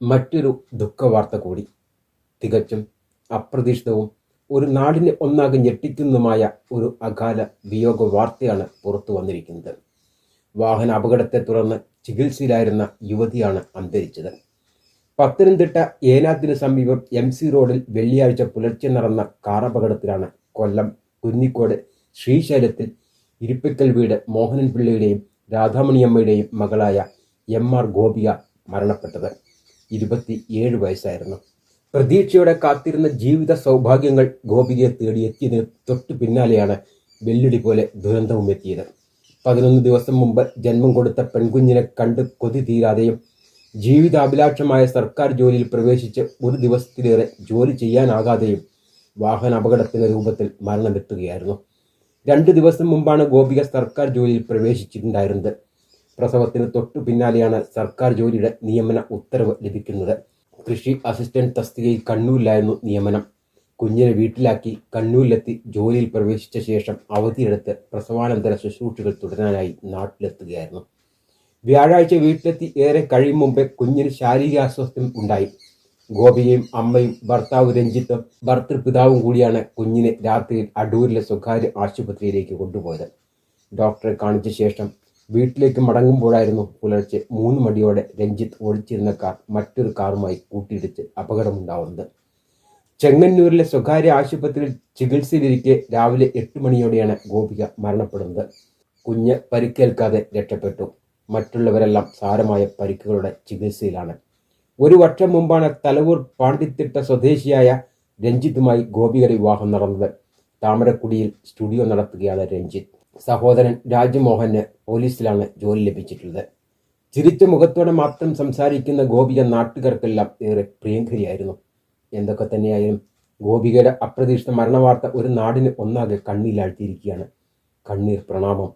മറ്റൊരു ദുഃഖവാർത്ത കൂടി. തികച്ചും അപ്രതീക്ഷിതവും ഒരു നാടിനെ ഒന്നാകെ ഞെട്ടിക്കുന്നതുമായ ഒരു അകാല വിയോഗ വാർത്തയാണ് പുറത്തു വന്നിരിക്കുന്നത്. വാഹന അപകടത്തെ തുടർന്ന് ചികിത്സയിലായിരുന്ന യുവതിയാണ് അന്തരിച്ചത്. പത്തനംതിട്ട ഏനാത്തിന് സമീപം എം സി റോഡിൽ വെള്ളിയാഴ്ച പുലർച്ചെ നടന്ന കാർ അപകടത്തിലാണ് കൊല്ലം കുന്നിക്കോട് ശ്രീശൈലത്തിൽ ഇരിപ്പിക്കൽ വീട് മോഹനൻ പിള്ളയുടെയും രാധാമണിയമ്മയുടെയും മകളായ എം ആർ ഗോപിക മരണപ്പെട്ടത്. ഇരുപത്തിയേഴ് വയസ്സായിരുന്നു. പ്രതീക്ഷയോടെ കാത്തിരുന്ന ജീവിത സൗഭാഗ്യങ്ങൾ ഗോപികയെ തേടി എത്തിയതിന് തൊട്ടു പിന്നാലെയാണ് വെല്ലുടി പോലെ ദുരന്തവും എത്തിയത്. പതിനൊന്ന് ദിവസം മുമ്പ് ജന്മം കൊടുത്ത പെൺകുഞ്ഞിനെ കണ്ട് കൊതി തീരാതെയും ജീവിതാഭിലാഷമായ സർക്കാർ ജോലിയിൽ പ്രവേശിച്ച് ഒരു ദിവസത്തിലേറെ ജോലി ചെയ്യാനാകാതെയും വാഹന അപകടത്തിന്റെ രൂപത്തിൽ മരണമെത്തുകയായിരുന്നു രണ്ട് ദിവസം മുമ്പാണ് ഗോപിക സർക്കാർ ജോലിയിൽ പ്രവേശിച്ചിട്ടുണ്ടായിരുന്നത്. പ്രസവത്തിന് തൊട്ടു പിന്നാലെയാണ് സർക്കാർ ജോലിയുടെ നിയമന ഉത്തരവ് ലഭിക്കുന്നത്. കൃഷി അസിസ്റ്റന്റ് തസ്തികയിൽ കണ്ണൂരിലായിരുന്നു നിയമനം. കുഞ്ഞിനെ വീട്ടിലാക്കി കണ്ണൂരിലെത്തി ജോലിയിൽ പ്രവേശിച്ച ശേഷം അവധിയെടുത്ത് പ്രസവാനന്തര ശുശ്രൂഷകൾ തുടരാനായി നാട്ടിലെത്തുകയായിരുന്നു. വ്യാഴാഴ്ച വീട്ടിലെത്തി ഏറെ കഴിയും മുമ്പേ കുഞ്ഞിന് ശാരീരിക അസ്വസ്ഥം ഉണ്ടായി. ഗോപിയും അമ്മയും ഭർത്താവ് രഞ്ജിത്തും ഭർത്തൃപിതാവും കൂടിയാണ് കുഞ്ഞിനെ രാത്രിയിൽ അടൂരിലെ സ്വകാര്യ ആശുപത്രിയിലേക്ക് കൊണ്ടുപോയത്. ഡോക്ടറെ കാണിച്ച ശേഷം വീട്ടിലേക്ക് മടങ്ങുമ്പോഴായിരുന്നു പുലർച്ചെ മൂന്ന് മണിയോടെ രഞ്ജിത്ത് ഓടിച്ചിരുന്ന കാർ മറ്റൊരു കാറുമായി കൂട്ടിയിടിച്ച് അപകടമുണ്ടാവുന്നത്. ചെങ്ങന്നൂരിലെ സ്വകാര്യ ആശുപത്രിയിൽ ചികിത്സയിലിരിക്കെ രാവിലെ എട്ട് മണിയോടെയാണ് ഗോപിക മരണപ്പെടുന്നത്. കുഞ്ഞ് പരിക്കേൽക്കാതെ രക്ഷപ്പെട്ടു. മറ്റുള്ളവരെല്ലാം സാരമായ പരിക്കുകളുടെ ചികിത്സയിലാണ്. ഒരു വർഷം മുമ്പാണ് തലവൂർ പാണ്ടിത്തിട്ട സ്വദേശിയായ രഞ്ജിത്തുമായി ഗോപികയുടെ വിവാഹം നടന്നത്. താമരക്കുടിയിൽ സ്റ്റുഡിയോ നടത്തുകയാണ് രഞ്ജിത്ത്. സഹോദരൻ രാജ്മോഹന് പോലീസിലാണ് ജോലി ലഭിച്ചിട്ടുള്ളത്. ചിരിച്ച മുഖത്തോടെ മാത്രം സംസാരിക്കുന്ന ഗോപിക നാട്ടുകാർക്കെല്ലാം ഏറെ പ്രിയങ്കരിയായിരുന്നു. എന്തൊക്കെ തന്നെയായാലും ഗോപികയുടെ അപ്രതീക്ഷിത മരണവാർത്ത ഒരു നാടിന് ഒന്നാകെ കണ്ണീലാഴ്ത്തിയിരിക്കുകയാണ് കണ്ണീർ പ്രണാമം.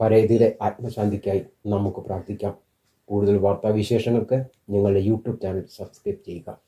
പരേതിയുടെ ആത്മശാന്തിക്കായി നമുക്ക് പ്രാർത്ഥിക്കാം. കൂടുതൽ വാർത്താവിശേഷങ്ങൾക്ക് ഞങ്ങളുടെ യൂട്യൂബ് ചാനൽ സബ്സ്ക്രൈബ് ചെയ്യുക.